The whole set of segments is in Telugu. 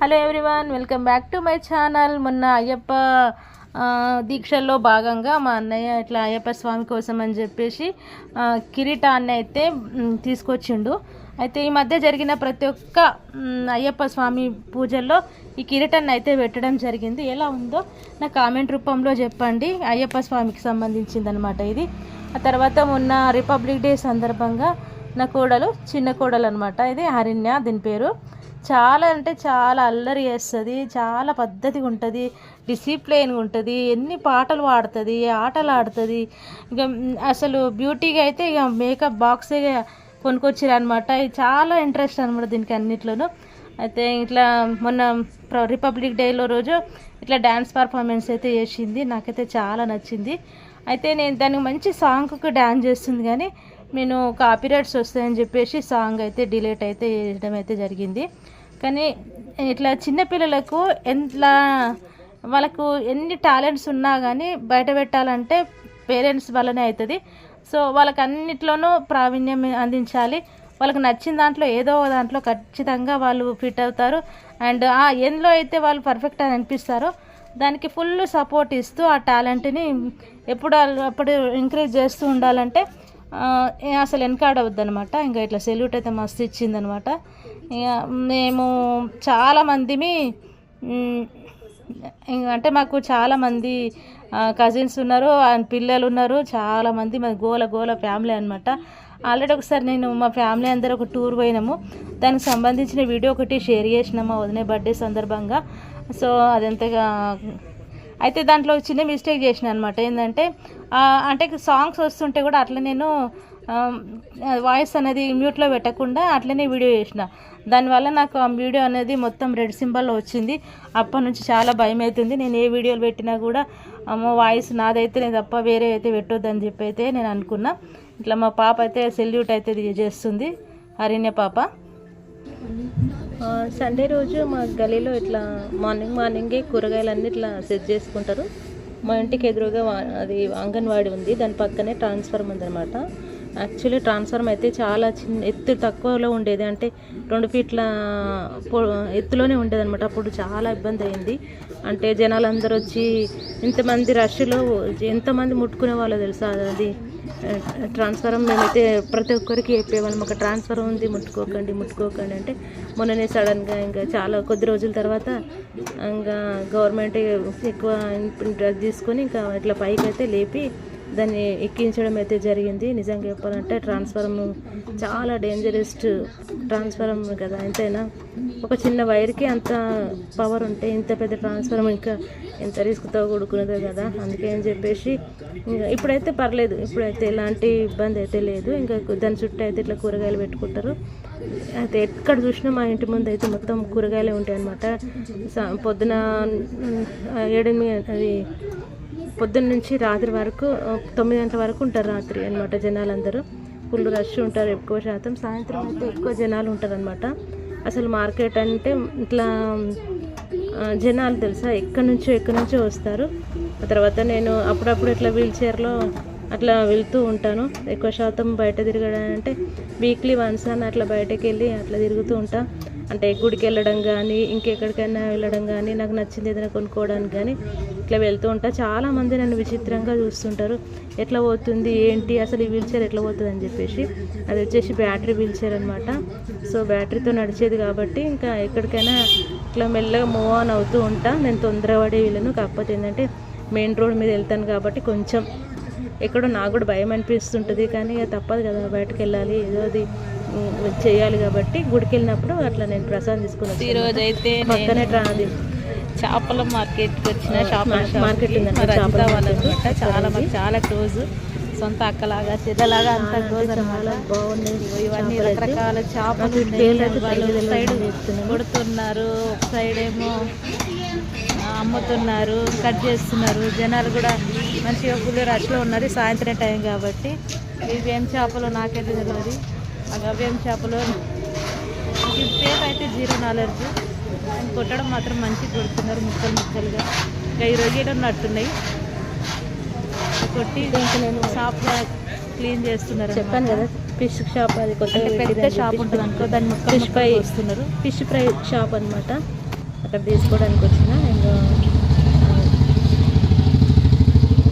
Hello everyone welcome back to my channel మొన్న అయ్యప్ప దీక్షల్లో భాగంగా మా అన్నయ్య ఇట్లా అయ్యప్ప స్వామి కోసం అని చెప్పేసి కిరీటాన్ని అయితే తీసుకొచ్చిండు. అయితే ఈ మధ్య జరిగిన ప్రతి ఒక్క అయ్యప్ప స్వామి పూజల్లో ఈ కిరీటాన్ని అయితే పెట్టడం జరిగింది. ఎలా ఉందో నా కామెంట్ రూపంలో చెప్పండి. అయ్యప్ప స్వామికి సంబంధించింది అనమాట ఇది. ఆ తర్వాత మొన్న రిపబ్లిక్ డే సందర్భంగా నా కోడలు చిన్న కోడలు అనమాట ఇది హరిణ్య దీని పేరు. చాలా అంటే చాలా అల్లరి చేస్తుంది చాలా పద్ధతిగా ఉంటుంది డిసిప్లైన్గా ఉంటుంది ఎన్ని పాటలు పాడుతుంది ఆటలు ఆడుతుంది ఇక అసలు బ్యూటీగా అయితే ఇక మేకప్ బాక్సే కొనుక్కొచ్చారు అనమాట ఇది చాలా ఇంట్రెస్ట్ అనమాట దీనికి అన్నిట్లోనూ అయితే ఇట్లా మొన్న ప్ర- రిపబ్లిక్ డేలో రోజు ఇట్లా డ్యాన్స్ పర్ఫార్మెన్స్ అయితే చేసింది. నాకైతే చాలా నచ్చింది. అయితే నేను దానికి మంచి సాంగ్కి డ్యాన్స్ చేస్తుంది కానీ నేను కాపీరైట్స్ వస్తాయని చెప్పేసి సాంగ్ అయితే డిలేట్ అయితే చేయడం అయితే జరిగింది. కానీ ఇట్లా చిన్నపిల్లలకు ఎట్లా వాళ్ళకు ఎన్ని టాలెంట్స్ ఉన్నా కానీ బయట పెట్టాలంటే పేరెంట్స్ వల్లనే అవుతుంది సో వాళ్ళకి అన్నిట్లోనూ ప్రావీణ్యం అందించాలి. వాళ్ళకి నచ్చిన దాంట్లో ఏదో దాంట్లో ఖచ్చితంగా వాళ్ళు ఫిట్ అవుతారు. అండ్ ఆ ఎందులో అయితే వాళ్ళు పర్ఫెక్ట్ అని అనిపిస్తారో. దానికి ఫుల్ సపోర్ట్ ఇస్తూ ఆ టాలెంట్ని ఎప్పుడు అప్పుడు ఎంకరేజ్ చేస్తూ ఉండాలంటే అసలు వెనకాడవద్దనమాట ఇంకా ఇట్లా సెల్యూట్ అయితే మస్తు ఇచ్చిందనమాట. ఇక మేము చాలామందిమి అంటే మాకు చాలామంది కజిన్స్ ఉన్నారు అండ్ పిల్లలు ఉన్నారు. చాలామంది మా గోల గోల ఫ్యామిలీ అనమాట ఆల్రెడీ ఒకసారి నేను మా ఫ్యామిలీ అందరూ ఒక టూర్ పోయినాము. దానికి సంబంధించిన వీడియో ఒకటి షేర్ చేసినాము వదిన బర్త్డే సందర్భంగా. సో అదంతగా అయితే దాంట్లో చిన్న మిస్టేక్ చేసిన అనమాట ఏంటంటే అంటే సాంగ్స్ వస్తుంటే కూడా అట్లా నేను వాయిస్ అనేది మ్యూట్లో పెట్టకుండా అట్లనే వీడియో చేసిన. దానివల్ల నాకు ఆ వీడియో అనేది మొత్తం రెడ్ సింబల్ వచ్చింది. అప్పటి నుంచి చాలా భయం అవుతుంది నేను ఏ వీడియోలు పెట్టినా కూడా అమ్మో వాయిస్ నాదైతే నేను తప్ప వేరే అయితే పెట్టొద్దని చెప్పి అయితే నేను అనుకున్నా. ఇట్లా మా పాప అయితే సెల్యూట్ అయితే ఇది చేస్తుంది. హరిణ్య పాప. సండే రోజు మా గలీలో ఇట్లా మార్నింగ్ మార్నింగే కూరగాయలన్నీ ఇట్లా సెట్ చేసుకుంటారు. మా ఇంటికి ఎదురుగా అది అంగన్వాడి ఉంది. దాని పక్కనే ట్రాన్స్ఫార్మర్ ఉందన్నమాట. యాక్చువల్లీ ట్రాన్స్ఫార్మ్ అయితే చాలా చిన్న ఎత్తు తక్కువలో ఉండేది. అంటే రెండు ఫీట్ల ఎత్తులోనే ఉండేది అనమాట అప్పుడు చాలా ఇబ్బంది అయింది. అంటే జనాలందరూ వచ్చి ఇంతమంది రష్లో ఎంతమంది ముట్టుకునే వాళ్ళు తెలుసా అది? ట్రాన్స్ఫారం మేమైతే ప్రతి ఒక్కరికి చెప్పేవాళ్ళం. ఒక ట్రాన్స్ఫారం ఉంది ముట్టుకోకండి ముట్టుకోకండి అంటే మొన్ననే సడన్గా ఇంకా చాలా కొద్ది రోజుల తర్వాత ఇంకా గవర్నమెంట్ ఎక్కువ డ్రెస్ తీసుకొని ఇంకా ఇట్లా పైకి అయితే లేపి దాన్ని ఎక్కించడం అయితే జరిగింది. నిజంగా చెప్పాలంటే ట్రాన్స్ఫారం చాలా డేంజరెస్ట్ ట్రాన్స్ఫారం కదా ఎంతైనా. ఒక చిన్న వైర్కి అంత పవర్ ఉంటే ఇంత పెద్ద ట్రాన్స్ఫారం ఇంకా ఎంత రిస్క్తో కూడుకున్నదో కదా. అందుకే అని చెప్పేసి ఇంకా ఇప్పుడైతే పర్లేదు. ఇప్పుడైతే ఎలాంటి ఇబ్బంది అయితే లేదు. ఇంకా దాని చుట్టూ అయితే ఇట్లా కూరగాయలు పెట్టుకుంటారు. అయితే ఎక్కడ చూసినా మా ఇంటి ముందు అయితే మొత్తం కూరగాయలే ఉంటాయి అనమాట పొద్దున ఏడెనిమిది అది పొద్దున్న నుంచి రాత్రి వరకు తొమ్మిది గంటల వరకు ఉంటారు రాత్రి అనమాట జనాలందరూ. ఫుల్ రష్ ఉంటారు ఎక్కువ శాతం. సాయంత్రం అయితే ఎక్కువ జనాలు ఉంటారు అనమాట అసలు మార్కెట్ అంటే ఇట్లా జనాలు తెలుసా? ఎక్కడి నుంచో ఎక్కడి నుంచో వస్తారు. ఆ తర్వాత నేను అప్పుడప్పుడు ఇట్లా వీల్ చైర్లో అట్లా వెళ్తూ ఉంటాను. ఎక్కువ శాతం బయట తిరగడం అంటే వీక్లీ వన్స్ అని అట్లా బయటకు వెళ్ళి అట్లా తిరుగుతూ ఉంటా. అంటే గుడికి వెళ్ళడం కానీ ఇంకెక్కడికైనా వెళ్ళడం కానీ నాకు నచ్చింది ఏదైనా కొనుక్కోవడానికి కానీ ఇట్లా వెళ్తూ ఉంటా. చాలా మంది నన్ను విచిత్రంగా చూస్తుంటారు. ఎట్లా పోతుంది ఏంటి అసలు ఈ వీల్చైర్ ఎట్లా పోతుంది అని చెప్పేసి. అది వచ్చేసి బ్యాటరీ వీల్చైర్ అనమాట సో బ్యాటరీతో నడిచేది కాబట్టి ఇంకా ఎక్కడికైనా ఇట్లా మెల్లగా మూవ్ ఆన్ అవుతూ ఉంటా. నేను తొందరపడే వీళ్ళను. కాకపోతే ఏంటంటే మెయిన్ రోడ్ మీద వెళ్తాను కాబట్టి కొంచెం ఎక్కడో నాకు కూడా భయం అనిపిస్తుంటుంది కానీ తప్పదు కదా బయటకు వెళ్ళాలి ఏదో అది ఉమ్, చేయాలి కాబట్టి గుడికి వెళ్ళినప్పుడు అట్లా నేను ప్రసాదం తీసుకుని ఈరోజు అయితే పక్కనే ట్రా అది చేపల మార్కెట్కి వచ్చిన చేపల మార్కెట్ చేపల. వాళ్ళనమాట చాలా మాకు చాలా క్లోజ్ సొంత అక్కలాగా చెల్లెలాగా అంత క్లోజ్ చాలా బాగున్నాయి ఇవన్నీ. రకరకాల చేపలు సైడ్. కొడుతున్నారు ఒక సైడ్ ఏమో అమ్ముతున్నారు కట్ చేస్తున్నారు. జనాలు కూడా మంచిగా ఫుల్ రష్లో ఉన్నారు. సాయంత్రం టైం కాబట్టి ఇవి ఏం చేపలు నాకైతే తెలియదు అవి ఏం చేపలు? ఈ పేరు అయితే జీరో నాలెడ్జ్. కొట్టడం మాత్రం మంచిగా కొడుతున్నారు ముక్కలు ముక్కలుగా. ఇంకా ఈ రొయ్యలు ఉన్నట్టున్నాయి. కొట్టి షాప్గా క్లీన్ చేస్తున్నారు చెప్పాను కదా ఫిష్ షాప్ అది కొత్తగా అంటే పెద్ద షాప్ ఉంటుంది అనుకో దాన్ని ఫిష్ ఫ్రై వస్తున్నారు ఫిష్ ఫ్రై షాప్ అనమాట అక్కడ తీసుకోవడానికి వచ్చిన.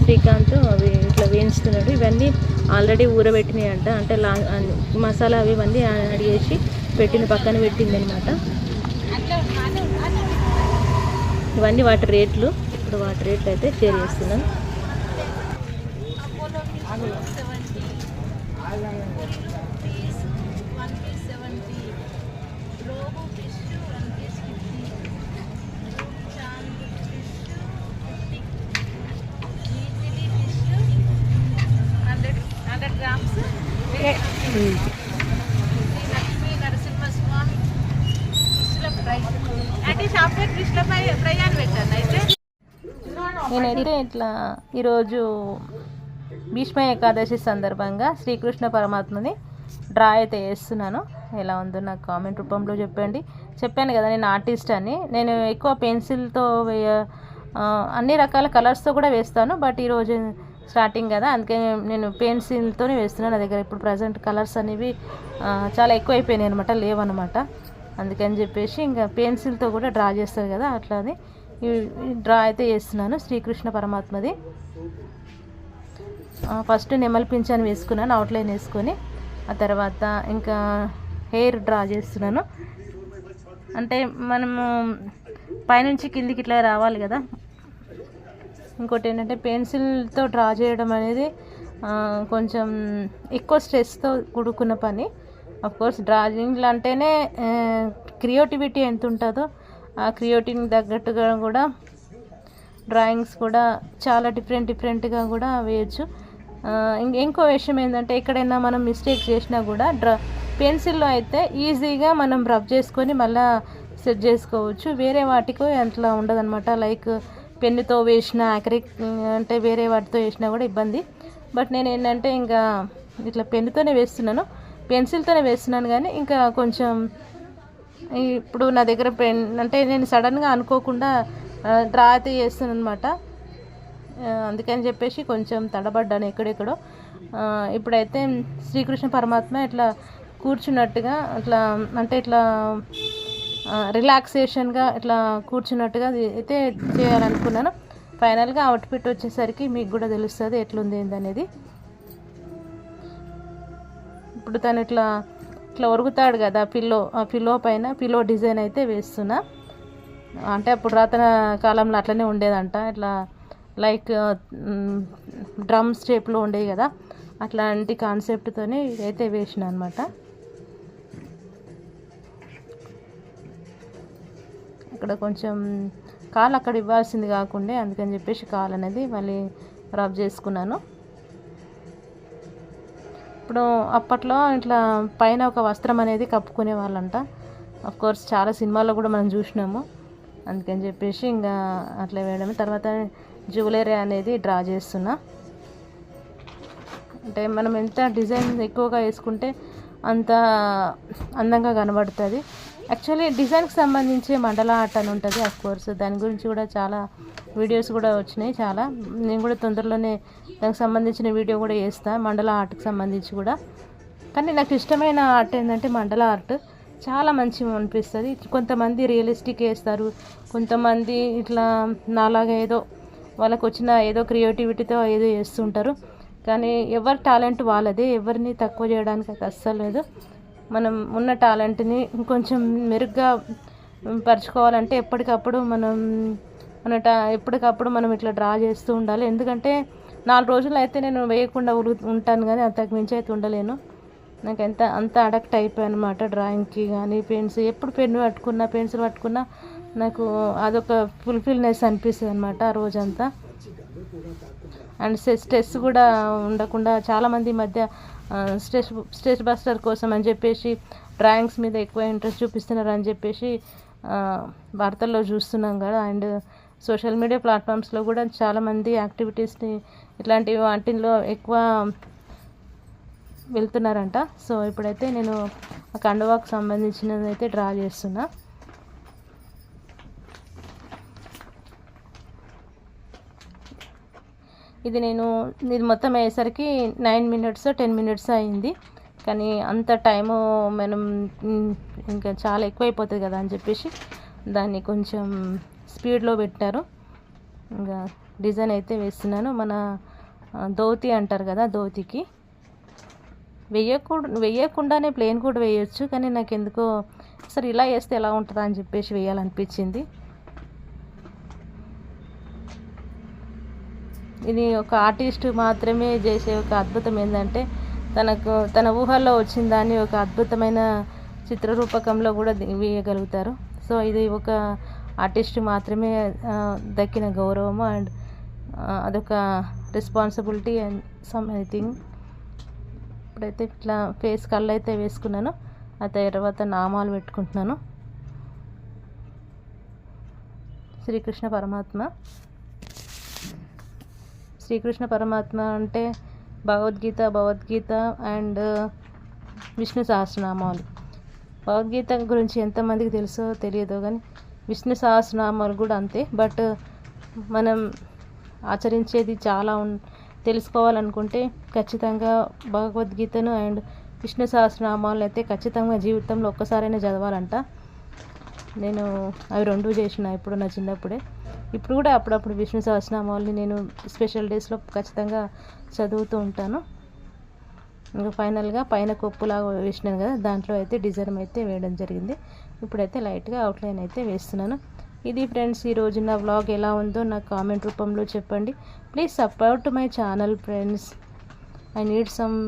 శ్రీకాంత్ అవి ఇట్లా వేయించుతున్నాడు ఇవన్నీ ఆల్రెడీ ఊరబెట్టినాయి అంట అంటే లా మసాలా అవి ఇవన్నీ అడిగేసి చేసి పెట్టిన పక్కన పెట్టింది అనమాట ఇవన్నీ వాటి రేట్లు. ఇప్పుడు వాటి రేట్లు అయితే షేర్ చేస్తున్నాను hundred grams Lakshmi Narasimhaswamy Krishna fry అంటే షాప్ పేరు కృష్ణ ఫ్రై ఫ్రై అని పెట్టాను అయితే నేనైతే ఇట్లా ఈరోజు భీష్మ ఏకాదశి సందర్భంగా శ్రీకృష్ణ పరమాత్మని డ్రా అయితే వేస్తున్నాను ఎలా ఉందో నాకు కామెంట్ రూపంలో చెప్పండి. చెప్పాను కదా నేను ఆర్టిస్ట్ అని. నేను ఎక్కువ పెన్సిల్తో వేయ అన్ని రకాల కలర్స్తో కూడా వేస్తాను. బట్ ఈరోజు స్టార్టింగ్ కదా అందుకే నేను పెన్సిల్తోనే వేస్తున్నాను నా దగ్గర. ఇప్పుడు ప్రజెంట్ కలర్స్ అనేవి చాలా ఎక్కువ అయిపోయినాయి అనమాట లేవన్నమాట. అందుకని చెప్పేసి ఇంకా పెన్సిల్తో కూడా డ్రా చేస్తారు కదా అట్లా అది డ్రా అయితే చేస్తున్నాను శ్రీకృష్ణ పరమాత్మది. ఫస్ట్ నెమలి పింఛన్ వేసుకున్నాను అవుట్లైన్ వేసుకొని ఆ తర్వాత ఇంకా హెయిర్ డ్రా చేస్తున్నాను. అంటే మనము పైనుంచి కిందికి ఇట్లా రావాలి కదా. ఇంకోటి ఏంటంటే పెన్సిల్తో డ్రా చేయడం అనేది కొంచెం ఎక్కువ స్ట్రెస్తో కూడుకున్న పని. కోర్స్ డ్రాయింగ్లు అంటేనే క్రియేటివిటీ ఎంత ఉంటుందో ఆ క్రియోటిన్ తగ్గట్టుగా కూడా డ్రాయింగ్స్ కూడా చాలా డిఫరెంట్ డిఫరెంట్గా కూడా వేయచ్చు. ఇంకో విషయం ఏంటంటే ఎక్కడైనా మనం మిస్టేక్ చేసినా కూడా డ్రా పెన్సిల్లో అయితే ఈజీగా మనం రబ్ చేసుకొని మళ్ళా సెట్ చేసుకోవచ్చు. వేరే వాటికి అట్లా ఉండదన్నమాట. లైక్ పెన్నుతో వేసిన అక్రిక్ అంటే వేరే వాటితో వేసినా కూడా ఇబ్బంది. బట్ నేను ఏంటంటే ఇంకా ఇట్లా పెన్నుతోనే వేస్తున్నాను. పెన్సిల్తోనే వేస్తున్నాను కానీ ఇంకా కొంచెం ఇప్పుడు నా దగ్గర పెన్ అంటే నేను సడన్గా అనుకోకుండా డ్రా అయితే చేస్తాను అనమాట అందుకని చెప్పేసి కొంచెం తడబడ్డాను ఎక్కడెక్కడో. ఇప్పుడైతే శ్రీకృష్ణ పరమాత్మ ఇట్లా కూర్చున్నట్టుగా అట్లా అంటే ఇట్లా రిలాక్సేషన్గా ఇట్లా కూర్చున్నట్టుగా అయితే చేయాలనుకున్నాను. ఫైనల్గా అవుట్ఫిట్ వచ్చేసరికి మీకు కూడా తెలుస్తుంది ఎట్లుంది ఏందనేది. ఇప్పుడు తను ఇట్లా ఇట్లా ఒరుగుతాడు కదా పిల్లో ఆ పిల్లో పైన పిల్లో డిజైన్ అయితే వేస్తున్నా. అంటే అప్పుడు రాతన కాలంలో అట్లనే ఉండేదంట. ఇట్లా లైక్ డ్రమ్స్ షేప్లో ఉండేవి కదా. అట్లాంటి కాన్సెప్ట్తోనే ఇదైతే వేసిన అనమాట అక్కడ కొంచెం కాలు అక్కడ ఇవ్వాల్సింది కాకుండా అందుకని చెప్పేసి కాలు అనేది మళ్ళీ రబ్ చేసుకున్నాను. ఇప్పుడు అప్పట్లో ఇట్లా పైన ఒక వస్త్రం అనేది కప్పుకునే వాళ్ళంట. అఫ్ కోర్స్ చాలా సినిమాల్లో కూడా మనం చూసినాము. అందుకని చెప్పేసి ఇంకా అట్లా వేయడమే. తర్వాత జ్యువెలరీ అనేది డ్రా చేస్తున్నా. అంటే మనం ఎంత డిజైన్ ఎక్కువగా వేసుకుంటే అంత అందంగా కనబడుతుంది. యాక్చువల్లీ డిజైన్కి సంబంధించి మండల ఆర్ట్ అని ఉంటుంది అఫ్ కోర్స్ దాని గురించి కూడా చాలా వీడియోస్ కూడా వచ్చినాయి చాలా. నేను కూడా తొందరలోనే దానికి సంబంధించిన వీడియో కూడా చేస్తాను మండల ఆర్ట్కి సంబంధించి కూడా. కానీ నాకు ఇష్టమైన ఆర్ట్ ఏంటంటే మండల ఆర్ట్. చాలా మంచిగా అనిపిస్తుంది. కొంతమంది రియలిస్టిక్ వేస్తారు కొంతమంది ఇట్లా నాలాగా ఏదో వాళ్ళకు వచ్చిన ఏదో క్రియేటివిటీతో ఏదో చేస్తుంటారు. కానీ ఎవరి టాలెంట్ వాళ్ళదే ఎవరిని తక్కువ చేయడానికి అయితే అస్సలు లేదు. మనం ఉన్న టాలెంట్ని ఇంకొంచెం మెరుగ్గా పరుచుకోవాలంటే ఎప్పటికప్పుడు మనం మన టా ఎప్పటికప్పుడు మనం ఇట్లా డ్రా చేస్తూ ఉండాలి. ఎందుకంటే నాలుగు రోజులు అయితే నేను వేయకుండా ఉలు- ఉంటాను కానీ అంతకు మించి అయితే ఉండలేను. నాకు ఎంత అంత అడక్ట్ అయిపోయాను అనమాట డ్రాయింగ్కి కానీ పెన్స్ ఎప్పుడు పెన్ను పట్టుకున్నా పెన్సిల్ పట్టుకున్నా నాకు అదొక ఫుల్ఫిల్నెస్ అనిపిస్తుంది అనమాట ఆ రోజంతా. అండ్ స్ట్రెస్ కూడా ఉండకుండా చాలామంది ఈ మధ్య ఆ, స్టేట్ బస్టర్ కోసం అని చెప్పేసి డ్రాయింగ్స్ మీద ఎక్కువ ఇంట్రెస్ట్ చూపిస్తున్నారు అని చెప్పేసి వార్తల్లో చూస్తున్నాం కదా. అండ్ సోషల్ మీడియా ప్లాట్ఫామ్స్లో కూడా చాలామంది యాక్టివిటీస్ని ఇట్లాంటి వాటిల్లో ఎక్కువ వెళ్తున్నారంట. సో ఇప్పుడైతే నేను కండువాకు సంబంధించినది అయితే డ్రా చేస్తున్నా. ఇది నేను ఇది మొత్తం అయ్యేసరికి నైన్ మినిట్స్ టెన్ మినిట్స్ అయింది. కానీ అంత టైము మనం ఇంకా చాలా ఎక్కువైపోతుంది కదా అని చెప్పేసి దాన్ని కొంచెం స్పీడ్లో పెట్టారు. ఇంకా డిజైన్ అయితే వేస్తున్నాను. మన ధోతి అంటారు కదా ధోతికి. వేయకూడ వేయకుండానే ప్లేన్ కూడా వేయొచ్చు. కానీ నాకు ఎందుకో సరే ఇలా వేస్తే ఎలా ఉంటుందా అని చెప్పేసి వేయాలనిపించింది. ఇది ఒక ఆర్టిస్ట్ మాత్రమే చేసే ఒక అద్భుతం ఏంటంటే తనకు తన ఊహల్లో వచ్చిన దాన్ని ఒక అద్భుతమైన చిత్రరూపకంలో కూడా వేయగలుగుతారు. సో ఇది ఒక ఆర్టిస్ట్ మాత్రమే దక్కిన గౌరవము అండ్ అదొక రెస్పాన్సిబిలిటీ అండ్ సమ్ ఎనీథింగ్ ఇప్పుడైతే ఇట్లా ఫేస్ కళ్ళు అయితే వేసుకున్నాను. ఆ తర్వాత నామాలు పెట్టుకుంటున్నాను. శ్రీకృష్ణ పరమాత్మ. శ్రీకృష్ణ పరమాత్మ అంటే భగవద్గీత భగవద్గీత అండ్ uh, విష్ణు సహస్రనామాలు. భగవద్గీత గురించి ఎంతమందికి తెలుసో తెలియదో కానీ విష్ణు సహస్రనామాలు కూడా అంతే. బట్ మనం ఆచరించేది చాలా ఉన్ తెలుసుకోవాలనుకుంటే ఖచ్చితంగా భగవద్గీతను అండ్ విష్ణు సహస్రనామాలు అయితే ఖచ్చితంగా జీవితంలో ఒక్కసారైనా చదవాలంట. నేను అవి రెండు చేసిన ఇప్పుడు నా చిన్నప్పుడే. ఇప్పుడు కూడా అప్పుడప్పుడు విష్ణు సహస్రనామాలని నేను స్పెషల్ డేస్లో ఖచ్చితంగా చదువుతూ ఉంటాను. ఇంకా ఫైనల్గా పైన కొప్పులాగా వేసినాను కదా దాంట్లో అయితే డిజైన్ అయితే వేయడం జరిగింది. ఇప్పుడైతే లైట్గా అవుట్లైన్ అయితే వేస్తున్నాను. ఇది ఫ్రెండ్స్ ఈరోజు నా వ్లాగ్ ఎలా ఉందో నాకు కామెంట్ రూపంలో చెప్పండి. Please support my channel friends. I need some